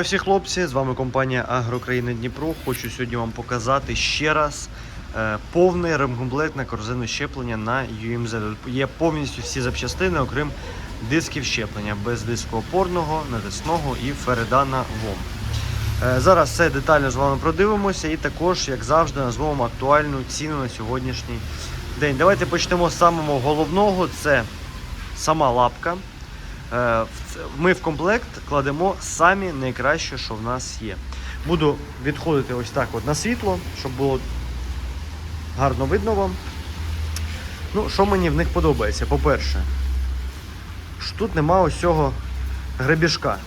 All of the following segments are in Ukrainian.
Всі хлопці, з вами компанія Агрокраїна Дніпро. Хочу сьогодні вам показати ще раз е, повний ремкомплект на корзину щеплення на UMZ. Є повністю всі запчастини, окрім дисків щеплення, без диску опорного, навісного і Фередана ВОМ. Е, Зараз все детально з вами продивимося і також, як завжди, назвемо актуальну ціну на сьогоднішній день. Давайте почнемо з самого головного: це сама лапка. Е, Ми в комплект кладемо самі найкраще, що в нас є. Буду відходити ось так от на світло, щоб було гарно видно вам. Ну, що мені в них подобається? По-перше, що тут нема ось цього гребішка,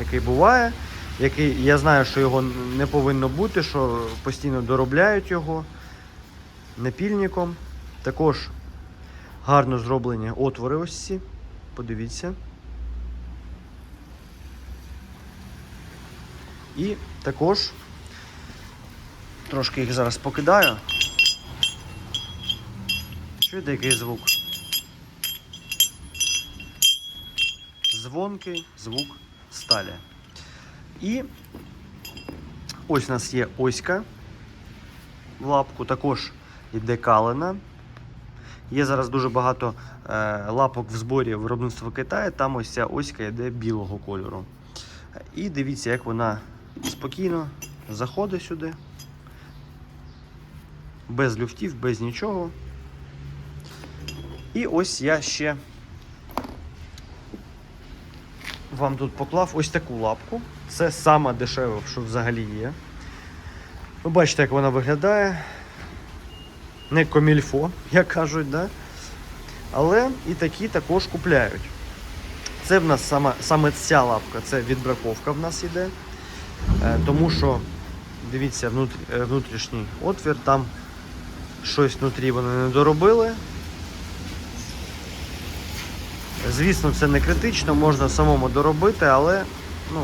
який буває, який я знаю, що його не повинно бути, що постійно доробляють його напільником. Також гарно зроблені отвори ось ці. Подивіться. І також трошки їх зараз покидаю. Чуєте який звук? Дзвонкий звук сталі. І ось у нас є оська в лапку, також іде калина. Є зараз дуже багато е, лапок в зборі виробництва Китаю, там ось ця оська йде білого кольору. І дивіться, як вона спокійно заходить сюди. Без люфтів, без нічого. І ось я ще вам тут поклав ось таку лапку. Це сама дешева, що взагалі є. Ви бачите, як вона виглядає. Не комільфо, як кажуть, да? але і такі також купляють. Це в нас саме, саме ця лапка, це відбраковка в нас іде. Е, тому що, дивіться, е, внутрішній отвір, там щось внутрі вони не доробили. Звісно, це не критично, можна самому доробити, але ну,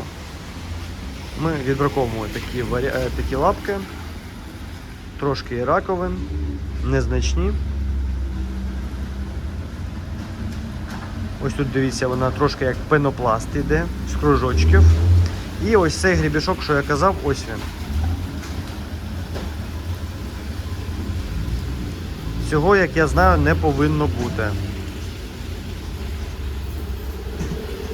ми відбраковуємо такі, е, такі лапки, трошки і раковин, незначні. Ось тут дивіться, вона трошки як пенопласт іде з кружочків. І ось цей грібішок, що я казав, ось він. Цього, як я знаю, не повинно бути.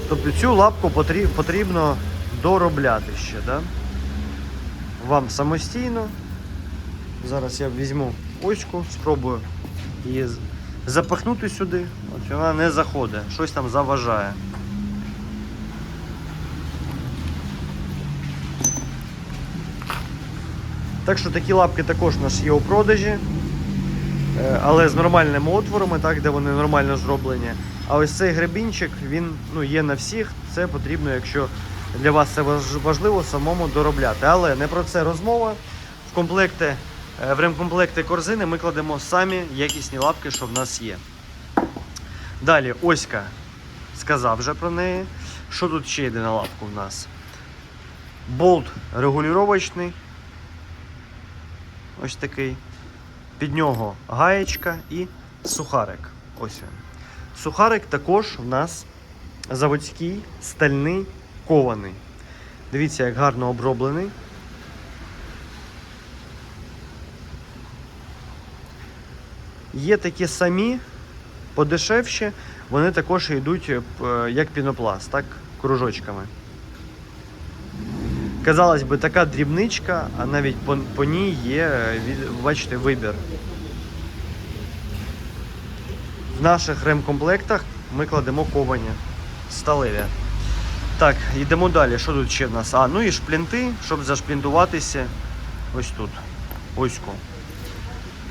Тобто цю лапку потрібно доробляти ще, да? Вам самостійно. Зараз я візьму оську, спробую її запихнути сюди. От вона не заходить, щось там заважає. Так що такі лапки також у нас є у продажі, е, але з нормальними отворами, так, де вони нормально зроблені. А ось цей гребінчик, він ну, є на всіх. Це потрібно, якщо для вас це важливо, самому доробляти. Але не про це розмова. В комплекти, в ремкомплекти корзини ми кладемо самі якісні лапки, що в нас є. Далі, оська. Сказав вже про неї. Що тут ще йде на лапку в нас? Болт регулювачний. Ось такий. Під нього гаєчка і сухарик. Ось він. Сухарик також в нас заводський, стальний, кований. Дивіться, як гарно оброблений. Є такі самі, подешевші, вони також йдуть е, як пінопласт, так, кружочками. Казалось би, така дрібничка, а навіть по, по ній є, е, бачите, вибір. В наших ремкомплектах ми кладемо ковані сталеві. Так, йдемо далі. Що тут ще в нас? А, ну і шплінти, щоб зашплінтуватися ось тут. Оську.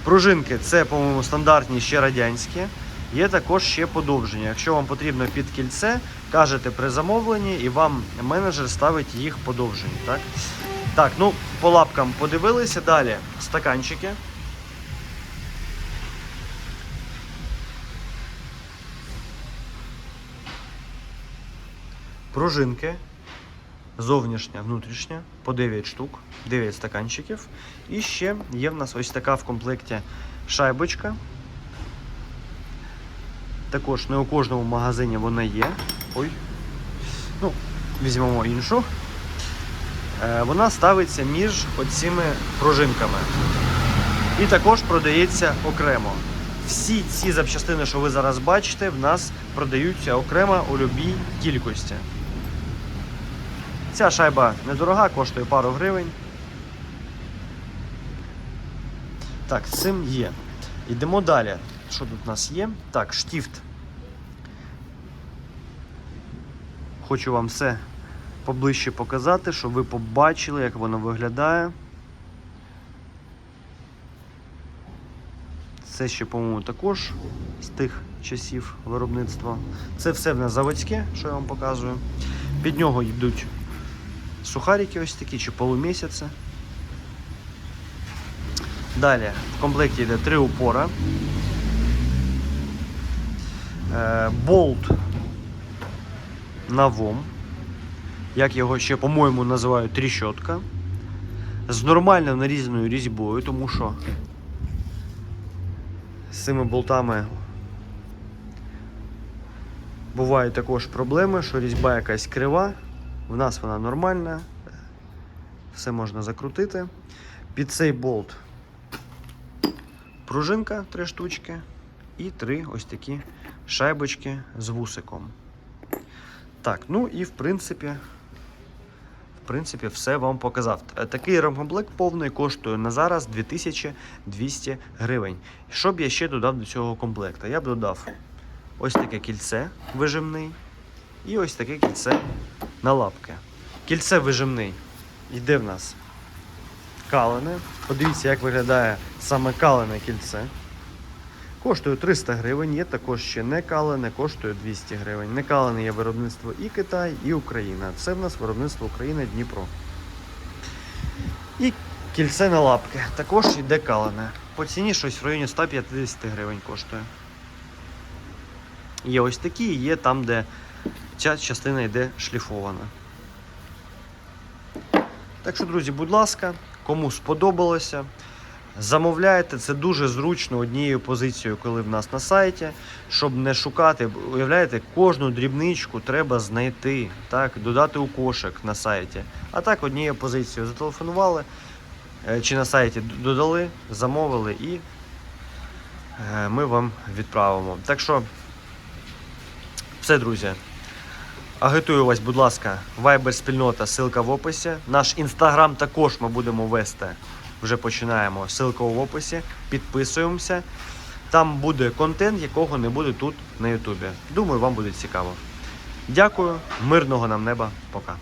Пружинки це, по-моєму, стандартні ще радянські. Є також ще подовження. Якщо вам потрібно під кільце, кажете при замовленні і вам менеджер ставить їх подовжені. Так, так ну по лапкам подивилися. Далі стаканчики. Пружинки. Зовнішня, внутрішня, по 9 штук, 9 стаканчиків. І ще є в нас ось така в комплекті шайбочка. Також не у кожному магазині вона є. Ой. Ну, візьмемо іншу. Е, Вона ставиться між оціми пружинками. І також продається окремо. Всі ці запчастини, що ви зараз бачите, в нас продаються окремо у будь-якій кількості. Ця шайба недорога, коштує пару гривень. Так, цим є. Йдемо далі. Що тут у нас є? Так, штіфт. Хочу вам все поближче показати, щоб ви побачили, як воно виглядає. Це ще, по-моєму, також з тих часів виробництва. Це все в нас заводське, що я вам показую. Під нього йдуть сухарики ось такі чи полумісяці. Далі в комплекті йде три упора. Е, болт на ВОМ. Як його ще, по-моєму, називають тріщотка. З нормально нарізаною різьбою, тому що з цими болтами бувають також проблеми, що різьба якась крива. В нас вона нормальна. Все можна закрутити. Під цей болт пружинка три штучки і три ось такі шайбочки з вусиком. Так, ну і в принципі, в принципі, все вам показав. Е, Такий ремкомплект повний коштує на зараз 2200 гривень. Що б я ще додав до цього комплекту? Я б додав ось таке кільце вижимний і ось таке кільце на лапки. Кільце вижимний йде в нас калене. Подивіться, як виглядає саме калене кільце. Коштує 300 гривень, є також ще не калене, коштує 200 гривень. Не калене є виробництво і Китай, і Україна. Це в нас виробництво України Дніпро. І кільце на лапки. Також йде калене. По ціні щось в районі 150 гривень коштує. Є ось такі, є там, де ця частина йде шліфована. Так що, друзі, будь ласка, кому сподобалося, замовляйте. Це дуже зручно однією позицією, коли в нас на сайті, щоб не шукати. Уявляєте, кожну дрібничку треба знайти, так, додати у кошик на сайті. А так однією позицією зателефонували е, чи на сайті додали, замовили і е, ми вам відправимо. Так що, все, друзі. Агітую вас, будь ласка, вайбер спільнота, ссылка в описі. Наш інстаграм також ми будемо вести. Вже починаємо. Ссылка в описі. Підписуємося. Там буде контент, якого не буде тут на Ютубі. Думаю, вам буде цікаво. Дякую, мирного нам неба. Пока.